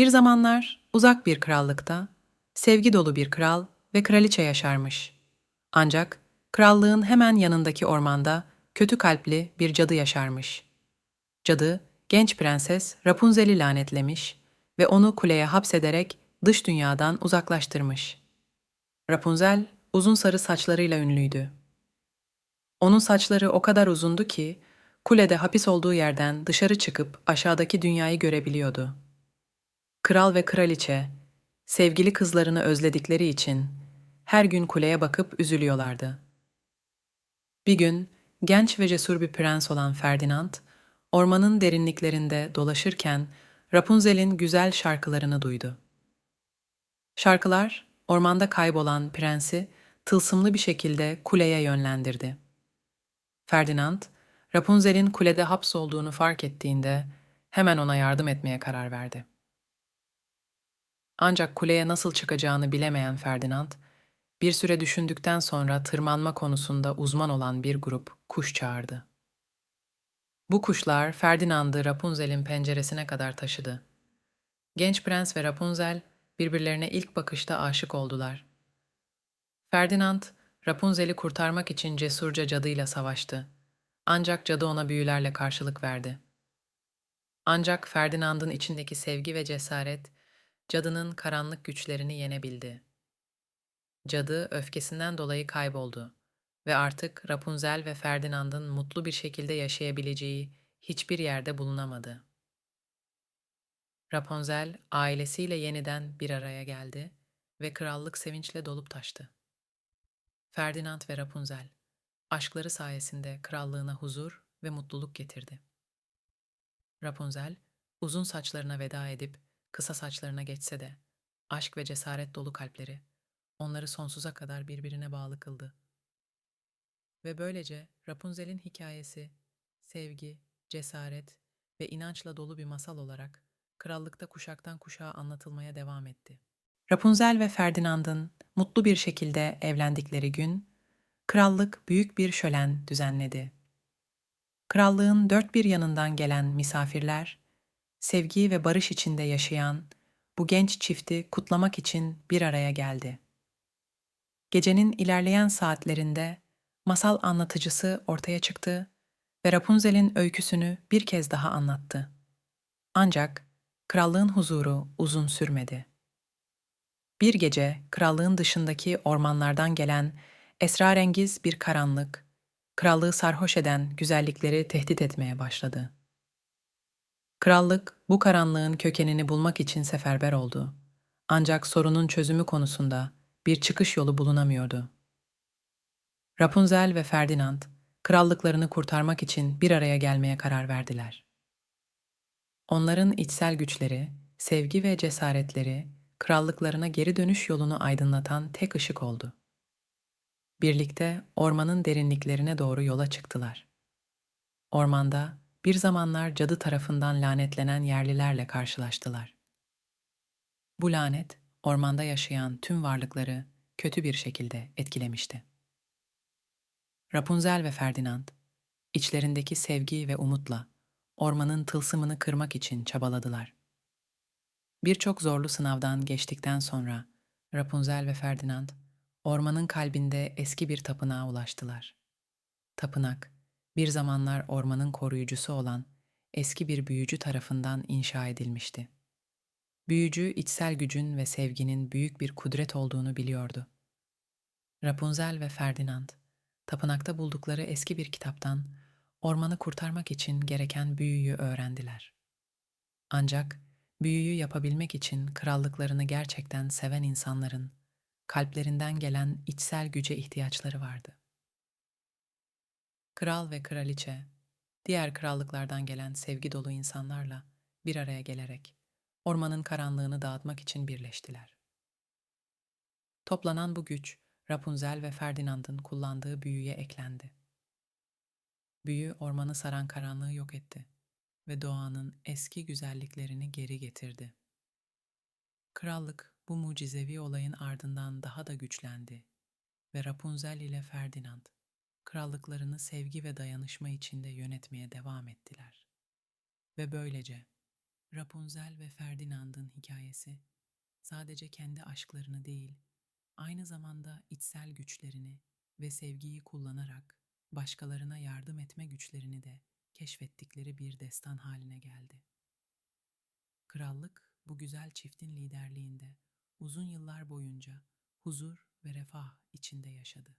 Bir zamanlar uzak bir krallıkta sevgi dolu bir kral ve kraliçe yaşarmış. Ancak krallığın hemen yanındaki ormanda kötü kalpli bir cadı yaşarmış. Cadı genç prenses Rapunzel'i lanetlemiş ve onu kuleye hapsederek dış dünyadan uzaklaştırmış. Rapunzel uzun sarı saçlarıyla ünlüydü. Onun saçları o kadar uzundu ki kulede hapis olduğu yerden dışarı çıkıp aşağıdaki dünyayı görebiliyordu. Kral ve kraliçe sevgili kızlarını özledikleri için her gün kuleye bakıp üzülüyorlardı. Bir gün genç ve cesur bir prens olan Ferdinand ormanın derinliklerinde dolaşırken Rapunzel'in güzel şarkılarını duydu. Şarkılar ormanda kaybolan prensi tılsımlı bir şekilde kuleye yönlendirdi. Ferdinand, Rapunzel'in kulede hapsolduğunu fark ettiğinde hemen ona yardım etmeye karar verdi. Ancak kuleye nasıl çıkacağını bilemeyen Ferdinand, bir süre düşündükten sonra tırmanma konusunda uzman olan bir grup kuş çağırdı. Bu kuşlar Ferdinand'ı Rapunzel'in penceresine kadar taşıdı. Genç prens ve Rapunzel birbirlerine ilk bakışta aşık oldular. Ferdinand, Rapunzel'i kurtarmak için cesurca cadıyla savaştı. Ancak cadı ona büyülerle karşılık verdi. Ancak Ferdinand'ın içindeki sevgi ve cesaret, cadının karanlık güçlerini yenebildi. Cadı öfkesinden dolayı kayboldu ve artık Rapunzel ve Ferdinand'ın mutlu bir şekilde yaşayabileceği hiçbir yerde bulunamadı. Rapunzel ailesiyle yeniden bir araya geldi ve krallık sevinçle dolup taştı. Ferdinand ve Rapunzel aşkları sayesinde krallığına huzur ve mutluluk getirdi. Rapunzel uzun saçlarına veda edip kısa saçlarına geçse de aşk ve cesaret dolu kalpleri onları sonsuza kadar birbirine bağlı kıldı. Ve böylece Rapunzel'in hikayesi sevgi, cesaret ve inançla dolu bir masal olarak krallıkta kuşaktan kuşağa anlatılmaya devam etti. Rapunzel ve Ferdinand'ın mutlu bir şekilde evlendikleri gün, krallık büyük bir şölen düzenledi. Krallığın dört bir yanından gelen misafirler, sevgi ve barış içinde yaşayan bu genç çifti kutlamak için bir araya geldi. Gecenin ilerleyen saatlerinde masal anlatıcısı ortaya çıktı ve Rapunzel'in öyküsünü bir kez daha anlattı. Ancak krallığın huzuru uzun sürmedi. Bir gece krallığın dışındaki ormanlardan gelen esrarengiz bir karanlık, krallığı sarhoş eden güzellikleri tehdit etmeye başladı. Krallık bu karanlığın kökenini bulmak için seferber oldu. Ancak sorunun çözümü konusunda bir çıkış yolu bulunamıyordu. Rapunzel ve Ferdinand krallıklarını kurtarmak için bir araya gelmeye karar verdiler. Onların içsel güçleri, sevgi ve cesaretleri krallıklarına geri dönüş yolunu aydınlatan tek ışık oldu. Birlikte ormanın derinliklerine doğru yola çıktılar. Ormanda bir zamanlar cadı tarafından lanetlenen yerlilerle karşılaştılar. Bu lanet ormanda yaşayan tüm varlıkları kötü bir şekilde etkilemişti. Rapunzel ve Ferdinand içlerindeki sevgi ve umutla ormanın tılsımını kırmak için çabaladılar. Birçok zorlu sınavdan geçtikten sonra Rapunzel ve Ferdinand ormanın kalbinde eski bir tapınağa ulaştılar. Tapınak, bir zamanlar ormanın koruyucusu olan eski bir büyücü tarafından inşa edilmişti. Büyücü içsel gücün ve sevginin büyük bir kudret olduğunu biliyordu. Rapunzel ve Ferdinand, tapınakta buldukları eski bir kitaptan ormanı kurtarmak için gereken büyüyü öğrendiler. Ancak büyüyü yapabilmek için krallıklarını gerçekten seven insanların kalplerinden gelen içsel güce ihtiyaçları vardı. Kral ve kraliçe, diğer krallıklardan gelen sevgi dolu insanlarla bir araya gelerek ormanın karanlığını dağıtmak için birleştiler. Toplanan bu güç, Rapunzel ve Ferdinand'ın kullandığı büyüye eklendi. Büyü ormanı saran karanlığı yok etti ve doğanın eski güzelliklerini geri getirdi. Krallık bu mucizevi olayın ardından daha da güçlendi ve Rapunzel ile Ferdinand krallıklarını sevgi ve dayanışma içinde yönetmeye devam ettiler. Ve böylece Rapunzel ve Ferdinand'ın hikayesi sadece kendi aşklarını değil, aynı zamanda içsel güçlerini ve sevgiyi kullanarak başkalarına yardım etme güçlerini de keşfettikleri bir destan haline geldi. Krallık bu güzel çiftin liderliğinde uzun yıllar boyunca huzur ve refah içinde yaşadı.